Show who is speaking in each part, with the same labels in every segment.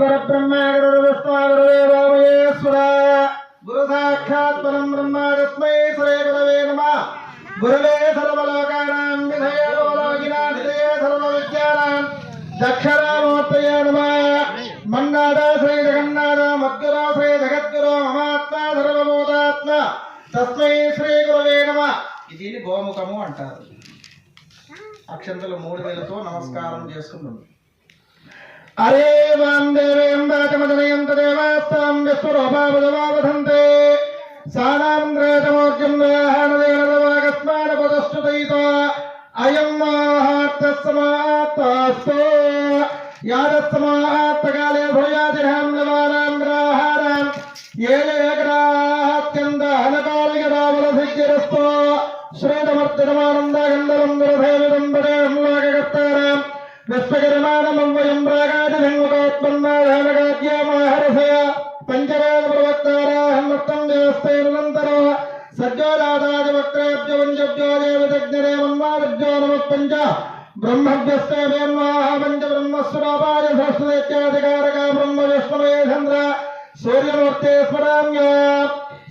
Speaker 1: గురుబ్రహ్మ జగన్నాథ మద్గురు జగద్గురు మమాత్మ సర్వభూతాత్మ తస్మై శ్రీ గురవే నమ
Speaker 2: గోముఖము అంటారు అక్షంతలు మూడు వేలతో నమస్కారం చేసుకుంటుంది
Speaker 1: అరే వాం దేవేం వాచమదనయం తదేవాస్తాం విశ్వరూపావధమావధంతే సానాంద్రేతమోర్జం వాహనదేనవాగస్మాడపదస్తుతయిత అయం మాహార్థ సమాత్తాస్తో యాదస్తమాహా పంచ బ్రహ్మభ్యస్తేన్వాహ పంచ బ్రహ్మస్వరూపాయ సరస్వతేత్యాధికారక బ్రహ్మ విష్ణువే చంద్ర సూర్యమూర్తే స్మరామ్య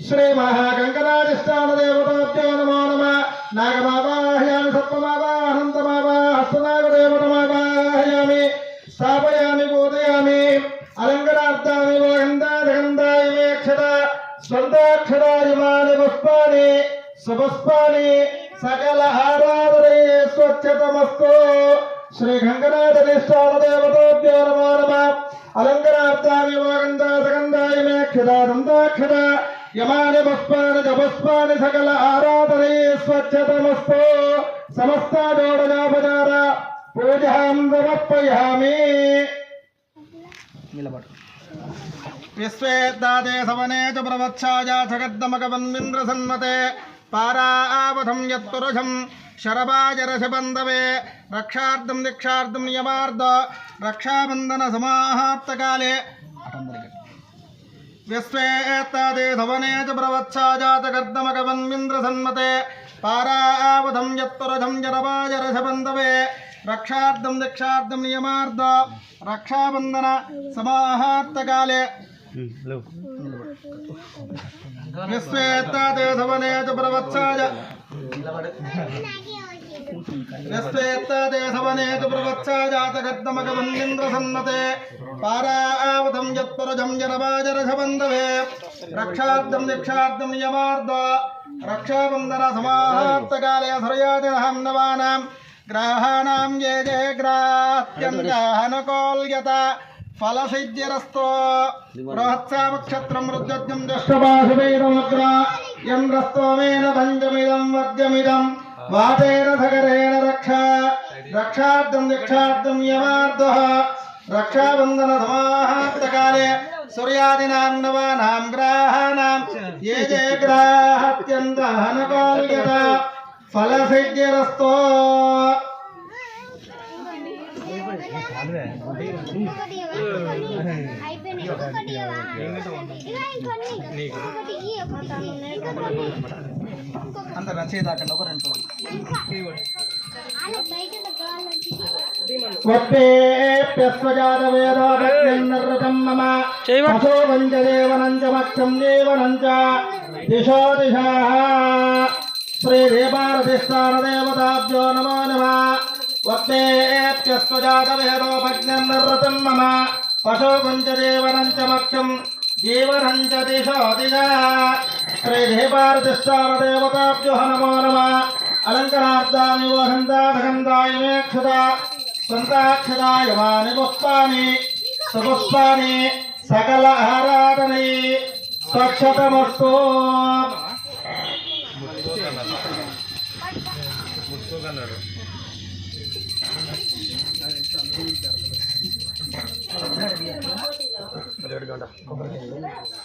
Speaker 1: శ్రీ మహాక समस्ता दौड़ना बजारा पूजा हम मिला यच्चतमस्तो समस्ताडोडनापचार पूजां समर्पयामि विश्वेद्दाते सवने च प्रवच्छाया सन्मते पारा आवधम आवधं यत्पुरुषं शरभाजरशबन्धवे रक्षार्धं दीक्षार्धं यमार्ध रक्षाबन्धनसमाहाप्तकाले विश्वे एतादे च प्रवच्छा जातकर्दमकवन्मिन्द्रसन्मते पारावधं यत्तुरधं जरवाजरसबन्धवे रक्षार्धं दक्षार्धं रक्षाबन्धन च जातकर्तमकवन्निन्द्रसन्नते पारावतं यत्परजं जनवाजरसबन्धवे रक्षार्थं दीक्षार्थं नियमार्द रक्षाबन्धनसमाहार्तकाले सरयाजहन्नवानां ग्राहाणां ये ये ग्राह्यन्ताहनकोल्यत ఫలసిద్ధిరస్తో బృహత్సామక్షత్రం మృత్యుజ్ఞం దృష్టపాశువేదమగ్ర యం రస్తోమేన పంచమిదం వర్గమిదం వాతేన సగరేణ రక్ష రక్షార్థం రక్షార్థం యమార్థ రక్షాబంధన సమాహాప్తకాలే సూర్యాదినాం నవానాం గ్రాహానాం ఏ ఏ గ్రాహత్యంత హనకాల్యత ఫలసిద్ధిరస్తో అంత రచయిత అక్కడ ఒక రెండు ञ्जमक्षम् देवनञ्च दिशो दिशाः श्रीदेवारधिष्ठानदेवताभ्यो नमो नमः वक्तेऽप्यस्वजातवेदोपज्ञन्नरतम् मम पशोपञ्चदेवनञ्चमक्षम् जीवनञ्च दिशो दिशः श्रीदेवारधिष्ठानदेवताभ्यो नमो नमः అలంకరార్థాని వహంతాధగంధాయ మేక్షుత సంతాక్షరాయ వాణి పుష్పాని సపుష్పాని సకల ఆరాధనై స్వక్షతమస్తు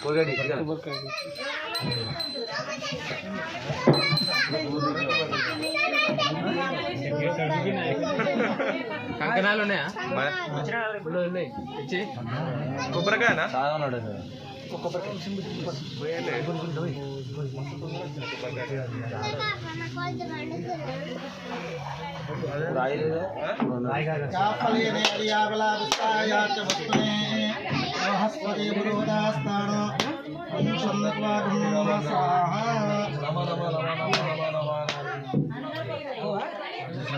Speaker 2: కొబ్బరికాయ కంకణాలు ఉన్నాయా కొబ్బరికాయనా స్వాహ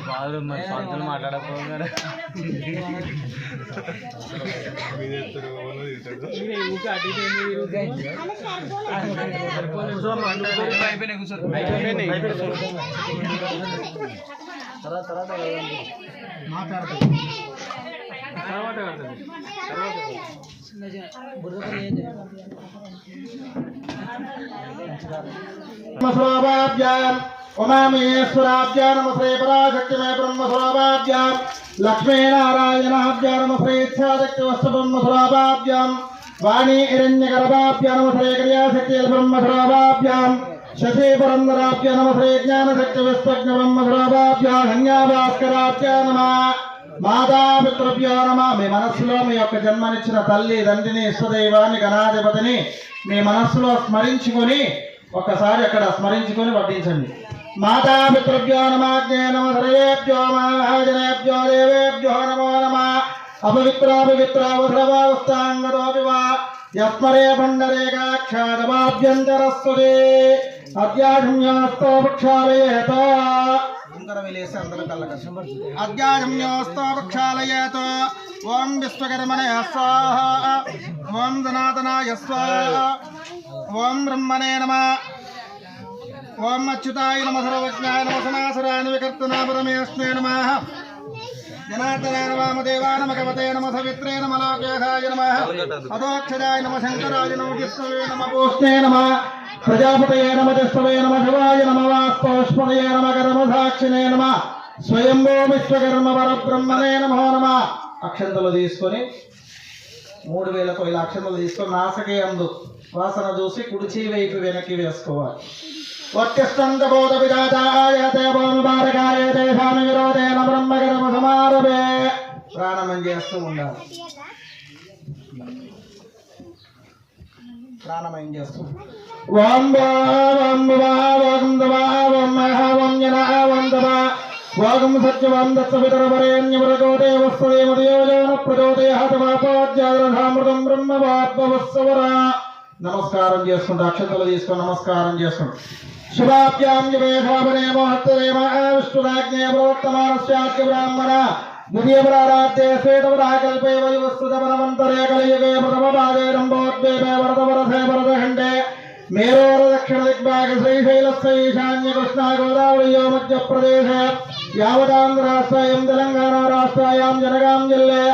Speaker 2: బాధలు మరి సంతులు
Speaker 1: మాట్లాడకపోతున్నారు తర్వాత తర్వాత మాట్లాడతాను తర్వాత తర్వాత ఉమామహేశ్వరాభ్యా నమశ్రే పరాశక్తి మే బ్రహ్మసురాభాభ్యాం లక్ష్మీనారాయణాభ్యా నమశ్రే ఇచ్చాశక్తి వస్తు బ్రహ్మసురాభాభ్యాం వాణీ హిరణ్యగర్భాభ్యా నమశ్రే క్రియాశక్తి బ్రహ్మసురాభాభ్యాం శశీపురంధరాభ్య నమశ్రే జ్ఞానశక్తి విశ్వజ్ఞ బ్రహ్మసురాభాభ్యా కన్యాభాస్కరాభ్యా నమ మాతా మీ మనస్సులో మీ యొక్క జన్మనిచ్చిన తల్లి తండ్రిని ఇష్టదైవాన్ని గణాధిపతిని మీ మనస్సులో స్మరించుకొని ఒక్కసారి అక్కడ స్మరించుకొని వడ్డించండి మాతాపితృభ్యో నమాజ్ఞే నమ సర్వేభ్యో మహాజనేభ్యో దేవేభ్యో నమో నమ అపవిత్రాపవిత్రావసరవాస్తాంగతోపి వా యత్మరే భండరేకాక్షాజవాభ్యంతరస్తుదే అధ్యాగమ్యాస్తో ప్రక్షాళయేత అధ్యాగమ్యాస్తో ప్రక్షాళయేత ఓం విశ్వకర్మణే స్వాహ ఓం సనాతనాయ స్వాహ ఓం బ్రహ్మణే నమ ఓం అచ్యుతాయ నమ సర్వజ్ఞాయ నమ సమాసురాయ వికర్తనా పరమేష్మే నమ జనార్దనాయ వామదేవాయ నమ కవతే నమ సవిత్రే నమ లోకేశాయ నమ అదోక్షరాయ నమ శంకరాయ నమ విష్ణువే నమ పూష్ణే నమ ప్రజాపతయే నమ జస్వే నమ శివాయ నమ వాస్తవస్మయే నమ కర్మ సాక్షినే నమ స్వయంభో విశ్వకర్మ పరబ్రహ్మనే నమో నమ
Speaker 2: అక్షంతలు తీసుకొని మూడు వేలకు ఇలా అక్షంతలు తీసుకొని నాసకే అందు వాసన చూసి కుడిచి వైపు వెనక్కి వేసుకోవాలి
Speaker 1: వత్యస్తందబోధవిదాయ దేవోన్మారకాయ దేశాను విరోధేన బ్రహ్మగర్మ సమారవే
Speaker 2: ప్రాణం చేస్తూ ఉండాలి ప్రాణమయం చేస్తూ
Speaker 1: ఓం వాం వాం వాం మహావం జనావం దవా వాగం సత్యవాం దత్తపితరవరేణ్యమృగో దేవస్వదేవదయోజాన ప్రచోదయాతమాపాద్యాగ్రధామృతం బ్రహ్మవాద్భవత్సవరా
Speaker 2: నమస్కారం చేసుకుంటూ అక్షతలు తీసుకొని నమస్కారం చేసుకుంటూ
Speaker 1: శుభాభ్యాం యువేషాభనేమో హత్తరేమ విష్ణురాజ్ఞే ప్రవర్తమానస్యాద్య బ్రాహ్మణ ముదియపరారాధ్యే శ్వేతపరాకల్పే వయువస్తుతమనమంతరే కలియుగే ప్రథమపాదే రంభోద్వేపే వరదవరసే వరదఖండే మేరోర దక్షిణ దిగ్భాగ శ్రీశైలస్య ఈశాన్య కృష్ణా గోదావరియో రాష్ట్రాయాం జనగాం జిల్లే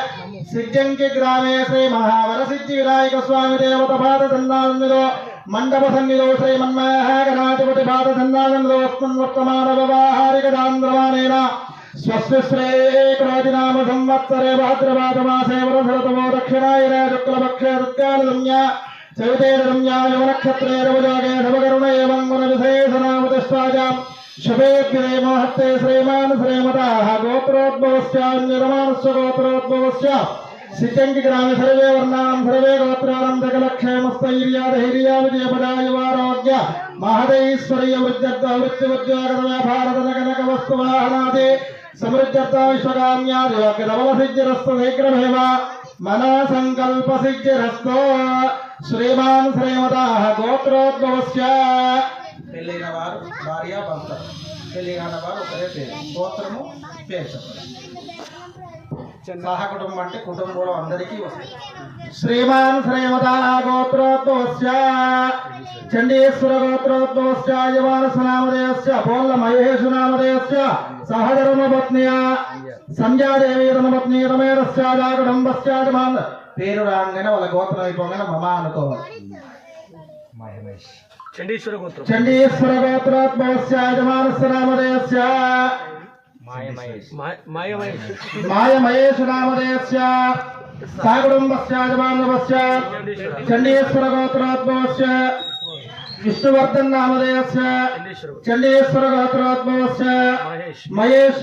Speaker 1: సిద్ధ్యంకి గ్రామే శ్రీ మహావర సిద్ధి వినాయక స్వామి దేవత పాద సన్నానందులో మండప సన్నిలో శ్రీ మన్మహాగణాధిపతి పాద సన్నానందులో అస్మన్ వర్తమాన వ్యవహారిక దాంధ్రమానేన స్వస్తి శ్రేయక్రోజినామ సంవత్సరే భాద్రపాద మాసే వరభరతమో దక్షిణాయన శుక్లపక్షే దుర్గాలమ్య చవితేరమ్యాయ నక్షత్రే రవజోగే సమకరుణ ఏం గుణ శుభేగ్నిమహత్తే శ్రీమాన్ శ్రీమత గోత్రోద్భవస్యాన్యమానస్య గోత్రోద్భవస్య సిక్కంకి గ్రామే సర్వే వర్ణానం సర్వే గోత్రానం సకలక్షేమస్థైర్యాధైర్యా విజయపదాయువారోగ్య మహదైశ్వర్య వృద్ధర్థ వృత్తివృద్ధ్యోగనవ్యాపారదనగనక వస్తువాహనాది సమృద్ధర్థ విశ్వగామ్యాదియోగ్య ధవల సిద్ధిరస్త శీఘ్రమేవ మనా సంకల్ప సిద్ధిరస్తో శ్రీమాన్ శ్రీమత గోత్రోద్భవస్య
Speaker 2: పెళ్ళైన వారు భార్య భర్త పెళ్లి కాని వారు ఒకరే పేరు గోత్రము పేరు చెప్పండి సహకుటుంబం అంటే కుటుంబంలో అందరికీ వస్తుంది
Speaker 1: శ్రీమాన్ శ్రీమదా గోత్రోద్భవస్య చండీశ్వర గోత్రోద్భవస్య యవానసనామదేవస్య పోల్ల మహేషు నామదేవస్య సహధర్మపత్నియ సంధ్యాదేవి ధర్మపత్ని రమేణస్యాదా కుటుంబస్యాద పేరు రాగానే వాళ్ళ గోత్రం అయిపోగానే మమా అనుకోవాలి
Speaker 2: మహేష్ చండీశ్వర గోత్రం
Speaker 1: చండీశ్వర గోత్రాత్మస్య యజమానస్య నామధేయస్య మాయమయేషు నామధేయస్య సాగరంబస్య యజమానవస్య చండీశ్వర గోత్రాత్మస్య విష్ణువర్ధన్ నామధేయస్య చండీశ్వర గోత్రాత్మస్య మహేష్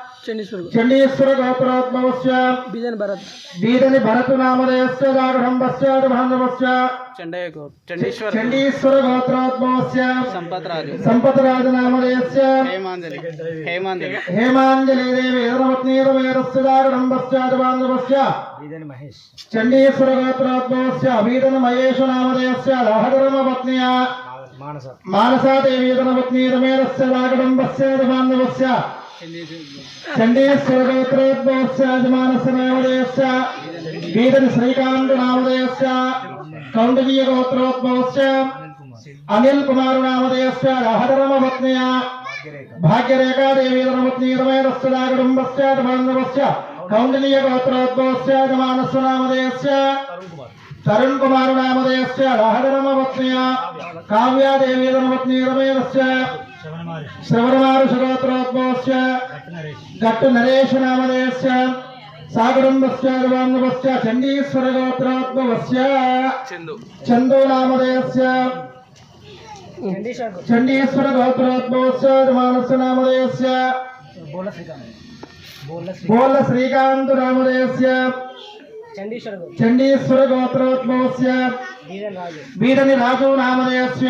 Speaker 1: ಚಂಡೀಶ್ವರ ಗೋಪುರೋದ್ಭವಸ್ಯ ಬೀದನ ಭರತ್ ಬೀದನಿ ಭರತು ನಾಮದಯಸ್ಯ ದಾರುಢಂಬಸ್ಯ ದುಭಾಂಧವಸ್ಯ ಚಂಡೀಶ್ವರ ಗೋತ್ರೋದ್ಭವಸ್ಯ
Speaker 2: ಸಂಪತ್ರಾಜು
Speaker 1: ಸಂಪತ್ರಾಜ ನಾಮದಯಸ್ಯ ಹೇಮಾಂಜಲಿ ಹೇಮಾಂಜಲಿ ಹೇಮಾಂಜಲಿ ದೇವಿ ರಮತ್ನೀರಮೇರಸ್ಯ ದಾರುಢಂಬಸ್ಯ ದುಭಾಂಧವಸ್ಯ ಬೀದನ ಮಹೇಶ್ ಚಂಡೀಶ್ವರ ಗೋತ್ರೋದ್ಭವಸ್ಯ ಬೀದನ ಮಹೇಶ ನಾಮದಯಸ್ಯ ಲಹಗರಮ ಪತ್ನಿಯ ಮಾನಸ ಮಾನಸಾದೇವಿ ರಮತ್ನೀರಮೇರಸ್ಯ ದಾರುಢಂಬಸ್ಯ ದುಭಾಂಧವಸ್ಯ ചണ്ഡീശ്വരഗോത്രോദ്ഭവസ്യ അജമാനസ്യനാമധേയസ്യ വീരൻ ശ്രീകാന്തനാമധേയസ്യ കൗണ്ടനീയഗോത്രോദ്ഭവസ്യ അനിൽ കുമാരനാമധേയസ്യ രാഹധർമ്മപത്നിയ ഭാഗ്യരേഖാദേവീധർമ്മപത്നീതമേതസ്വരാകുടുംബസ്യ ധമാനവസ്യ കൗണ്ടനീയഗോത്രോദ്ഭവസ്യ അജമാനസ്യനാമധേയസ്യ തരുൺ കുമാരനാമധേയസ്യ രാഹധർമ്മപത്നിയ കാവ്യാദേവീധർമ്മപത്നീതമേതസ്യ శ్రవణవారు గట్టు నరేష నామధేయస్య సాగరంభస్య గర్వాన్వస్య చండీశ్వర గోత్రోద్భవస్య చందు నామధేయస్య చండీశ్వర గోత్రోద్భవస్య బోల చండీశ్వర వీరని రాజు నామధేయస్య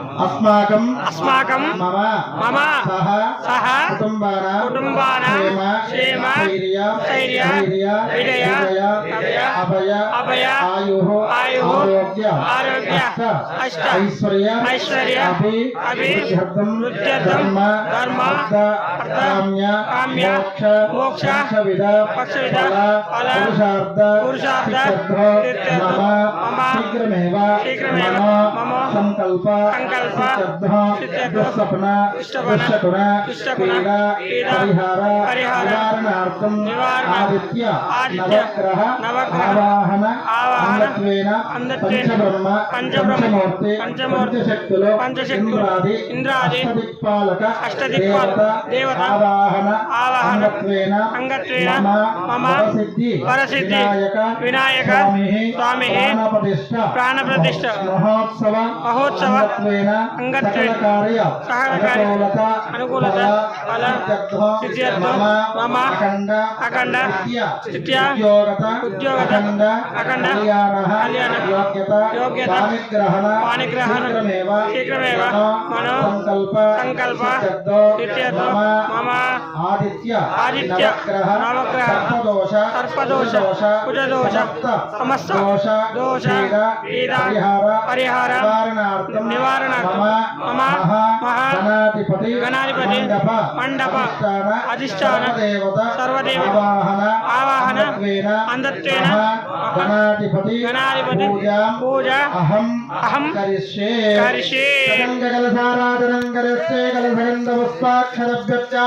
Speaker 1: अस्माकम् अस्माकम् मम मम सह सह कुटुम्बानां
Speaker 2: कुटुम्बानां क्षेम क्षेम धैर्य धैर्य विजय अभय अभय आयुः आयुः आरोग्य आरोग्य अष्टा ऐश्वर्य ऐश्वर्या अभि अभि
Speaker 1: वृद्धं धर्म धर्म
Speaker 2: अर्थ काम्य काम्य मोक्ष मोक्ष पक्षविद
Speaker 1: पुरुषार्थ पुरुषार्थ సంకల్ప
Speaker 2: శబ్ద సపన
Speaker 1: దుష్టకున క్రీడ పరిహార నివారణార్థం
Speaker 2: ఆదిత్య నవగ్రహ ఆవాహన అంధత్వేన పంచబ్రహ్మ పంచమూర్తి పంచశక్తులు ఇంద్రాది
Speaker 1: అష్టదిక్పాలక దేవత ఆవాహన అంగత్వేన మమ వరసిద్ధి వినాయక స్వామి ప్రాణ ప్రతిష్ట మహోత్సవ మహోత్సవ అంగత్వేన సహాయకారి అనుకూలత ఫల సిద్ధ్యర్థ
Speaker 2: మమ అఖండ స్థిత్య
Speaker 1: ఉద్యోగత
Speaker 2: అఖండ కళ్యాణ యోగ్యత
Speaker 1: పాణిగ్రహణ శీఘ్రమేవ
Speaker 2: మనో సంకల్ప సిద్ధ్యర్థ మమ ఆదిత్య
Speaker 1: ఆదిత్య నవగ్రహ సర్పదోష కుజదోష సమస్త దోష పరిహార పరిహార నివారణార్థం గణాధిపతి మండప
Speaker 2: మండప అధిష్టాన
Speaker 1: సర్వదేవత ఆవాహన అంధత్వేన
Speaker 2: గణాధిపతి
Speaker 1: గణాధిపతి పూజ అహం అహం కరిష్యే కరిష్యే కలసారాధనం కరిష్యే కలసగంధ పుష్పాక్షరభ్య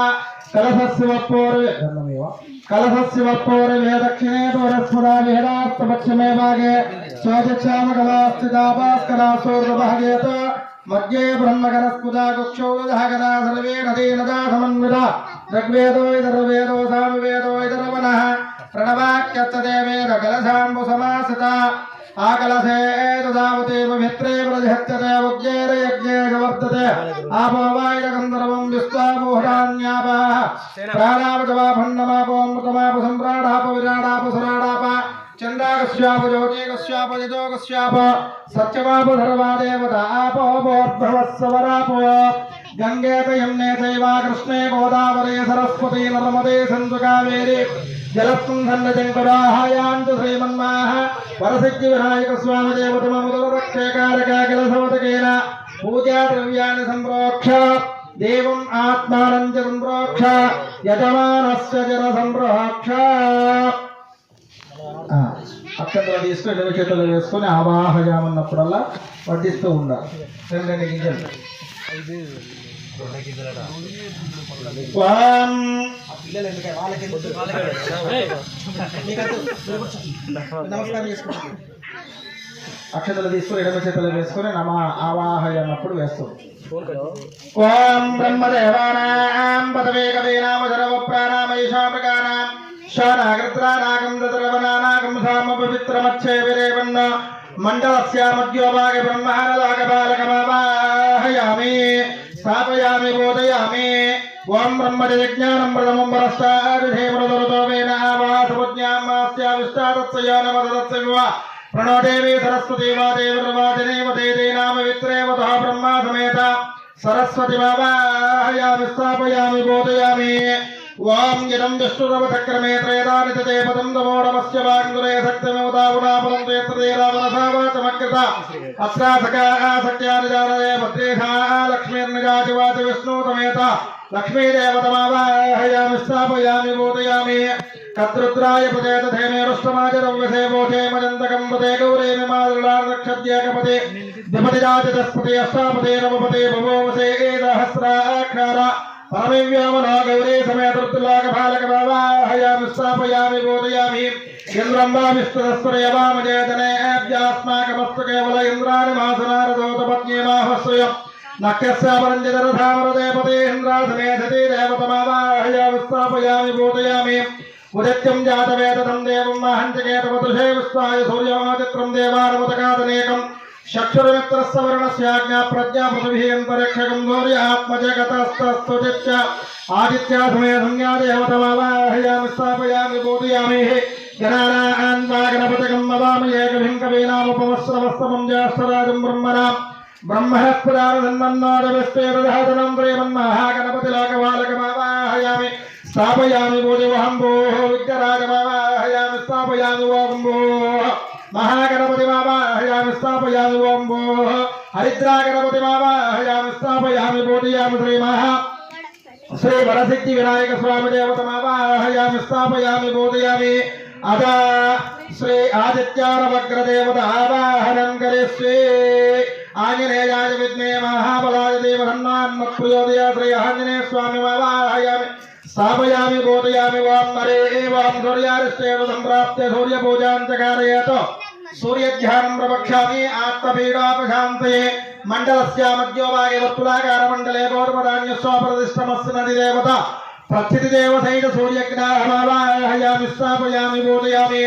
Speaker 1: कलशस्वपूर्व कलशस्वपूर्व दक्षिणे पुरस्फुरा विहरास्त पश्चिमे भागे स्वदिक्षाम कलास्तिदापास्कलासूर्वभागे तो मध्ये ब्रह्मकरस्फुदा गुक्षौधागदा सर्वे नदीनदा समन्विता ऋग्वेदो इतरवेदो सामवेदो इतरवनः प्रणवाक्यत्तदेवेन कलशाम्बुसमासिता ఆకలసే తావతేవమిత్రే ప్రతిహత్యతే ఉజ్జేరయజ్ఞేన వర్తతే ఆపోవాయుగంధర్వం విశ్వామోహరాణ్యాపా ప్రాణాపజవాభన్నమాపోమృతమాప సంప్రాణాప విరాడాప సరాడాప చండాగస్యాప జ్యోతిగస్యాప యజోగస్యాప సత్యమాప ధర్వాదేవత ఆపోభోర్భవత్సవరాపో గంగేత యమ్నే దైవా కృష్ణే గోదావరే సరస్వతి నర్మదే సంధుకావేరి జలసుంధన్న శంకరాహాయాంతు శ్రీమన్మాహ వరసిద్ధి వినాయక స్వామి దేవతమముదరక్షేకారకాకల సమతకేన పూజా ద్రవ్యాన్ని సంప్రోక్ష దేవం ఆత్మానం చ సంప్రోక్ష యజమానస్య జన సంప్రోక్ష
Speaker 2: అక్షంతలు తీసుకుని రెండు చేతులు వేసుకొని అవాహయామన్నప్పుడల్లా వర్ధిస్తూ ఉండాలి గింజలు అక్షతలు తీసుకుని ఎడమ చేతలు వేసుకుని నమ ఆవాహయన్నప్పుడు వేస్తాం
Speaker 1: ఓం బ్రహ్మదేవానాం పదవేగవే స్థాపయామి బోధయామి ఓం బ్రహ్మడి విజ్ఞానమృతమం వరస్తాభిధేమృతరుతో వేణ ఆవాసపజ్ఞామాస్యావిష్టారత్సయానమదత్స వివ ప్రణోదేవి సరస్వతి వాదేవిర్వాదినేవ దేదేనామ విత్రేవత బ్రహ్మా సమేత సరస్వతి బాబాయామి స్థాపయామి బోధయామి వాం జనం విష్ణురవటక్రమే త్రేదానితే పదం దమోడమస్య వాంగులే సక్తమవతాపురాపదం త్రేత్రేరావనసావాచమకృత అత్రాసకాసక్యాని జానదే భద్రేహా లక్ష్మీర్నిజాతివాచ విష్ణుతమేత లక్ష్మీదేవతమావాహయామి స్థాపయామి బోధయామి కర్తృద్రాయ పదే తేమేరుష్టమాచరవ్యసేవోధేమజంతకం పదే గౌరేమాదులాక్షద్యేకపదే దిపతి రాజదస్పతి అష్టాపతే నవపతే భవోమసే ఏ సహస్రాక్షార పానవ్యామనా గౌరే సమేతృత్తులాగ బాలక బావాహయామి స్థాపయామి బోధయామి ఇంద్రంబావిస్తురస్వరయవామజేతనే ఆబ్యాస్మాకమస్తు కేవల ఇంద్రాని మాసనారదోత పత్నీమాహస్వయం నక్షస్యాపరంజరధామరదేపతే ఇంద్రాసమేధతి దేవతమావాహయామి స్థాపయామి బోధయామి ఉదత్యం జాతవేదం దేవం మహంచకేతవతుషే విస్తాయ సూర్యమాచక్రం దేవానముతకాదనేకం षक्षुरमित्रस्तवर्णस्याज्ञा प्रज्ञापृथिवीयन्तरिक्षगं गौर्यात्मजगतस्तस्तुतिश्च आदित्यासुमेधन्यादेवतमावाहयामि स्थापयामि बोधयामिः गणानान् वा गणपतिकं वदामि एकभिं कवीनामुपमश्रवस्तमं ज्येष्ठराजं ब्रह्मणाम् ब्रह्मस्पदानन्दन्नादविस्तेदधातनं प्रेमं महागणपतिलोकबालकमावाहयामि स्थापयामि बोधिवहं भो हरिद्रागणपति मावाहयामि श्री विनायक स्वामी देवतमावाहयामि अदा श्री आदित्यानवग्रदेवता आवाहनं करिष्ये आञ्जनेयाय विद्मे महाबलाय देवहन्नान्मत्प्रियोदय श्री आञ्जनेय स्वामिमावाहयामि स्थापयामि बोधयामि वां मरे एवां सूर्यारिष्टेव सम्प्राप्य च चकारयेत् సూర్యధ్యానం ప్రవక్ష్యామి ఆత్మపీడాపశాంతయే మండలస్య మధ్యోభాగే వర్తులాకార మండలే పౌర్వరాణ్యస్వాపరదిష్టమస్సు నది దేవత ప్రత్యుతిదేవసైన సూర్యగ్నాహమాలాయామి స్థాపయామి బోధయామి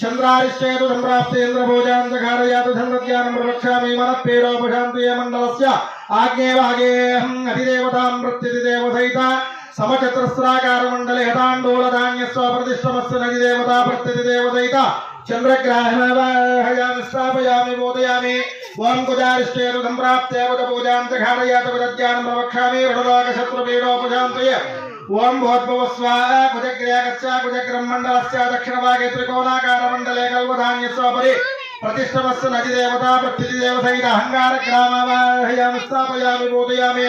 Speaker 1: చంద్రారిశ్చేతు సంప్రాప్తేంద్రభోజాంధకారయాతు చంద్రధ్యానం ప్రవక్ష్యామి మనఃపీడోపశాంతయే మండలస్య ఆజ్ఞేవాగేహం అధిదేవతాం ప్రత్యుతిదేవసైత समचतस्राकार मंडले हतांडोल धान्य स्वप्रतिष्ठमस्य नदी देवता प्रत्यति देवदैता चंद्रग्रहण हयाम स्थापयामि बोधयामि वाम कुजारिष्टेन उदं प्राप्तेवद पूजां च घारयात वदज्ञानं प्रवक्ष्यामि रणलोक शत्रु पीडोपशान्तये ओम भोद्भव स्वाह कुजग्रहगच्छा कुजग्रह मंडलस्य दक्षिणभागे त्रिकोणाकार मंडले कल्पधान्य स्वपरि प्रतिष्ठमस्य नदी देवता प्रत्यति देवदैता अहंकार ग्राम हयाम स्थापयामि बोधयामि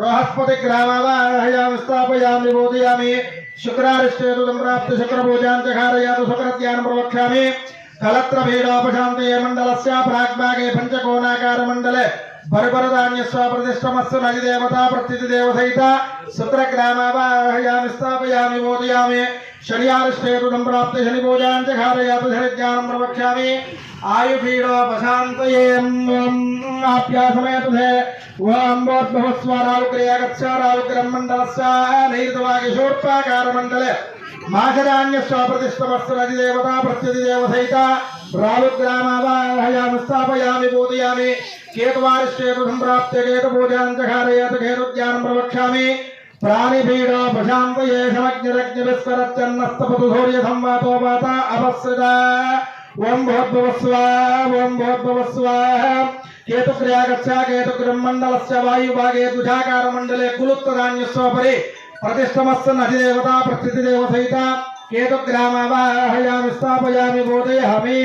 Speaker 1: బృహస్పతి గ్రామాదాయాం స్థాపయామి బోధయామి శుక్రారిష్టేతు ప్రాప్తి శుక్రపూజాం చకారయాతు శుక్రత్యానం ప్రవక్ష్యామి కలత్రభేడోపశాంతయే మండలస్య ప్రాగ్భాగే పంచకోణాకార మండలే భరభరధాన్యస్వ ప్రతిష్టమస్సు నది దేవతా ప్రత్యుతి దేవసైత శుక్రగ్రామావాహయామి స్థాపయామి బోధయామి శనియారిష్టేతు ప్రాప్తి శనిపూజాం చకారయాతు శనిజ్ఞానం ప్రవక్ష్యామి आयुपीडोपशान्तयेन्नाप्यासमेतुधे वाम्बोद्भवस्व राउग्रे गच्छ राउग्रं मण्डलस्य नैर्दवागिशोत्पाकारमण्डले माघराण्यस्वाप्रतिष्ठवस्त्रजिदेवता प्रत्यधिदेवसहिता राहुग्रामावाहयामि स्थापयामि बोधयामि केतुवारिष्ठेतु सम्प्राप्य केतुपूजाञ्चकारयतु केतुज्ञानं प्रवक्ष्यामि प्राणिपीडोपशान्तये समग्निरग्निविस्फरच्चन्नस्तपतु धूर्यसंवातो वाता अपसृता ओम भवद्भवस्वाह ओम भवद्भवस्वाह केतुक्रिया गच्छा केतुक्रमण्डलस्य वायुभागेतुझाकारमण्डले कुलुत्तदान्यस्वपरे प्रतिष्ठमस्य नधिदेवता प्रकृतिदेवसहिता केतुग्रामावाहयामि स्थापयामि बोधयामि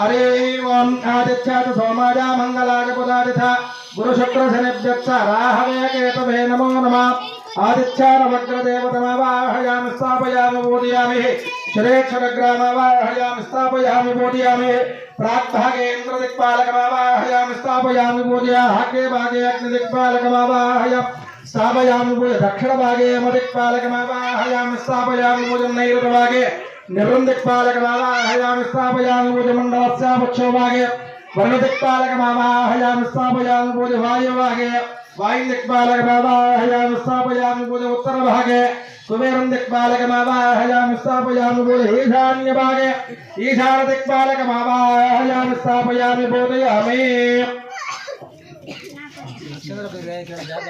Speaker 1: अरे ओम आदित्याच सोमाजा नमो नमः आदित्यानवग्रदेवतमावाहयामि स्थापयामि बोधयामि श्रेक्षरग्रामावाहयामि स्थापयामि बोधयामि प्राग्भागेन्द्रदिक्पालकमावाहयामि स्थापयामि बोधयाहाग्रे भागे अग्निदिक्पालकमावाहयामि स्थापयामि भुज दक्षिणभागे यमदिक्पालकमावाहयामि निर्वृन्दिक्पालकमावाहयामिस्तापयाङ्गुजमण्डलस्यापक्षोभागे वर्णदिक्पालकमावाहयामिस्तापयाङ्गुजवायुभागे वायुदिक्पालकमावाहयामिस्तापयाङ्गुज उत्तरभागे सुमेरुन्दिक्पालकमावाहयामिस्तापयाङ्गुज ईशान्यभागे ईशानदिक्पालकमावाहयामिस्तापयामि बोधयामि